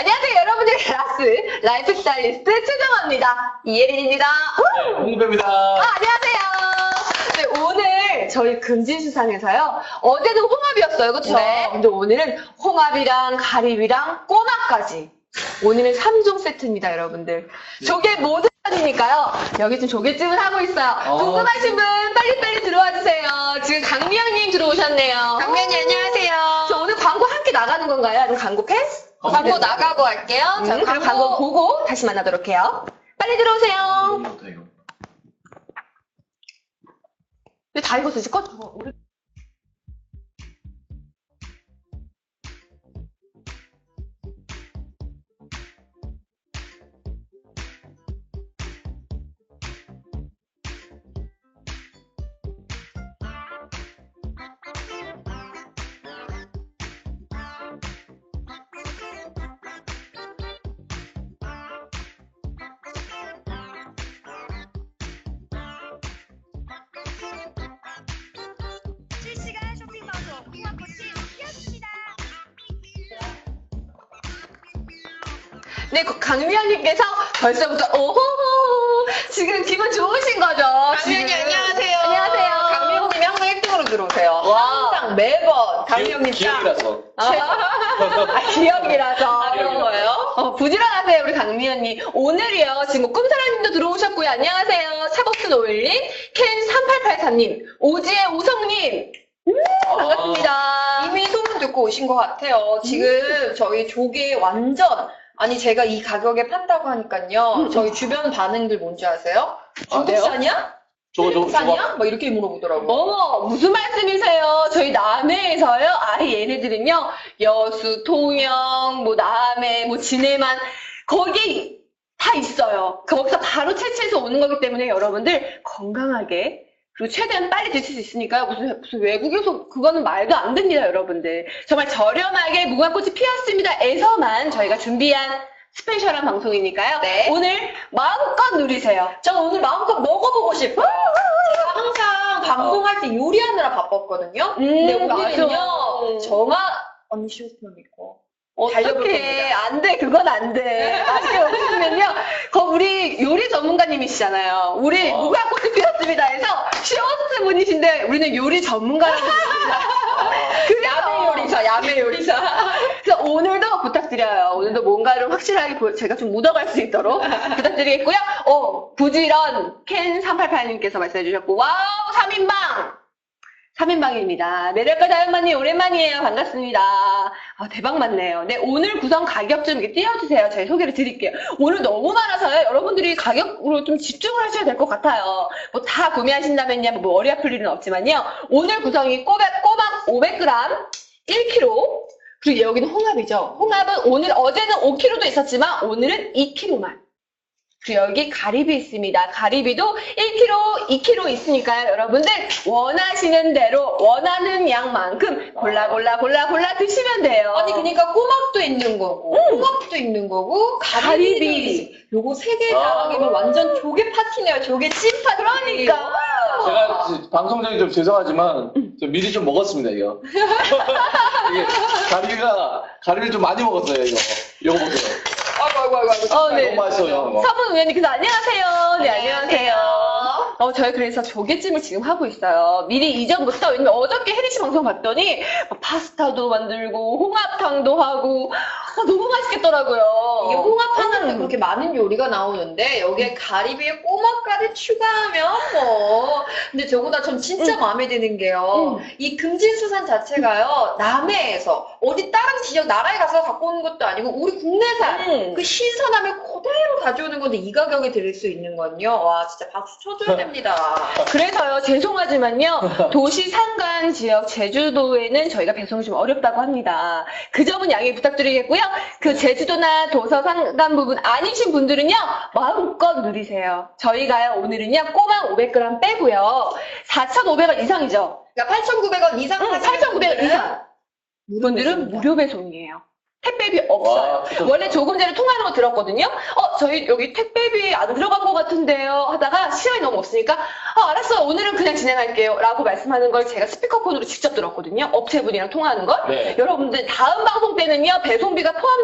안녕하세요, 여러분들의 라스 라이프 스타일리스트 최정화입니다. 이예린입니다. 홍배입니다. 아, 안녕하세요. 네, 오늘 저희 금진수상에서요. 어제는 홍합이었어요, 그쵸? 네. 근데 오늘은 홍합이랑 가리비랑 꼬막까지. 오늘은 3종 세트입니다, 여러분들. 조개 모든 편이니까요. 여기 지금 조개찜을 하고 있어요. 어. 궁금하신 분 빨리빨리 들어와 주세요. 지금 강미영님 들어오셨네요. 강면이 안녕하세요. 저 오늘 광고 함께 나가는 건가요? 아니면 광고 패스? 광고 나가고 할게요. 음, 자, 그럼 광고 보고 다시 만나도록 해요. 빨리 들어오세요. 이거부터 이거. 근데 다 익었어, 이제 꺼. 네, 그 강미영님께서 벌써부터 오호호 지금 기분 좋으신 거죠? 지금. 안녕하세요. 안녕하세요. 강면님이 항상 1등으로 들어오세요. 와. 항상 매번 기억, 딱. 기억이라서. 아, 기억이라서. 그런 거예요? 어, 부지런하세요, 우리 강미연님. 오늘이요, 지금 뭐 꿈사랑님도 들어오셨고요. 안녕하세요. 차버슨 오일님, 캔3883님, 오지혜 우성님. 음, 반갑습니다. 이미 소문 듣고 오신 것 같아요. 지금 저희 조개 완전 아니 제가 이 가격에 판다고 하니까요. 음. 저희 주변 반응들 뭔지 아세요? 아, 그래요? 중국산이야? 저거, 저거, 저거. 산이야? 막 이렇게 물어보더라고요. 어머, 무슨 말씀이세요? 저희 남해에서요? 아예 얘네들은요, 여수, 통영, 뭐 남해, 뭐 진해만, 거기 다 있어요. 거기서 바로 채취해서 오는 거기 때문에 여러분들 건강하게, 그리고 최대한 빨리 드실 수 있으니까요. 무슨, 무슨 외국에서 그거는 말도 안 됩니다, 여러분들. 정말 저렴하게 무궁화꽃이 피었습니다. 에서만 저희가 준비한 스페셜한 방송이니까요. 네. 오늘 마음껏 누리세요. 전 오늘 마음껏 먹어보고 싶어요. 제가 항상 방송할 때 요리하느라 바빴거든요. 근데 음, 오늘은요, 맞아. 저만 언니 믿고 달려볼 어떻게. 안 돼, 그건 안 돼. 맛있게 먹으시면요. 거 우리 요리 전문가님이시잖아요. 우리 어. 무궁꽃이 피었습니다 해서 쇼호스트 분이신데 우리는 요리 전문가라고 야매 요리사, 야매 요리사. 그래서 오늘도 부탁드려요. 오늘도 뭔가를 확실하게 보- 제가 좀 묻어갈 수 있도록 부탁드리겠고요. 어, 부지런 캔388님께서 말씀해 주셨고, 와우, 3인방! 3인방입니다. 매력과 다연만님 오랜만이에요. 반갑습니다. 아, 대박 많네요. 네, 오늘 구성 가격 좀 띄워주세요. 저희 소개를 드릴게요. 오늘 너무 많아서요. 여러분들이 가격으로 좀 집중을 하셔야 될 것 같아요. 뭐 다 구매하신다면요. 뭐 머리 아플 일은 없지만요. 오늘 구성이 꼬박, 꼬박 500g, 1kg, 그리고 여기는 홍합이죠. 홍합은 오늘, 어제는 5kg도 있었지만 오늘은 2kg만. 그리고 여기 가리비 있습니다. 가리비도 1kg, 2kg 있으니까요. 여러분들 원하시는 대로 원하는 양만큼 골라 골라 골라 골라 드시면 돼요. 아니, 그러니까 꼬막도 있는 거고, 홍합도 있는 거고, 가리비. 있- 요거 세개다 아. 완전 조개 파티네요. 조개 찜 파티. 그러니까. 제가 지- 방송 전에 좀 죄송하지만, 저 미리 좀 먹었습니다, 이거. 이게, 가리비가, 가리비를 좀 많이 먹었어요, 이거. 이거 아이고, 아이고. 아이고. 어, 네. 너무 맛있어요. 서분 의원님께서 안녕하세요. 네, 안녕하세요. 어, 저희 그래서 조개찜을 지금 하고 있어요. 미리 이전부터, 왜냐면 어저께 혜리 씨 방송 봤더니, 막 파스타도 만들고, 홍합탕도 하고, 아, 너무 맛있겠더라고요. 이게 홍합 하나는 음. 그렇게 많은 요리가 나오는데 여기에 가리비에 꼬막까지 추가하면 뭐 근데 저보다 전 진짜 음. 마음에 드는 게요 이 금진수산 자체가요 남해에서 어디 다른 지역 나라에 가서 갖고 오는 것도 아니고 우리 국내산 음. 그 신선함을 그대로 가져오는 건데 이 가격에 드릴 수 있는 건요 와 진짜 박수 쳐줘야 됩니다 그래서요, 죄송하지만요, 도시 산간 지역 제주도에는 저희가 배송이 좀 어렵다고 합니다. 그 점은 양해 부탁드리겠고요. 그 제주도나 도서 산간 부분 아니신 분들은요, 마음껏 누리세요. 저희가요, 오늘은요, 꼬막 500g 빼고요, 4,500원 이상이죠. 그러니까 8,900원 이상 응, 하시는 8,900원 분들은 이상. 분들은 무료 배송이에요. 택배비 없어요. 와. 원래 조금 전에 통화하는 거 들었거든요. 어, 저희 여기 택배비 안 들어간 것 같은데요. 하다가 시간이 너무 없으니까, 어, 알았어. 오늘은 그냥 진행할게요. 라고 말씀하는 걸 제가 스피커폰으로 직접 들었거든요. 업체분이랑 통화하는 걸. 네. 여러분들 다음 방송 때는요, 배송비가 포함되어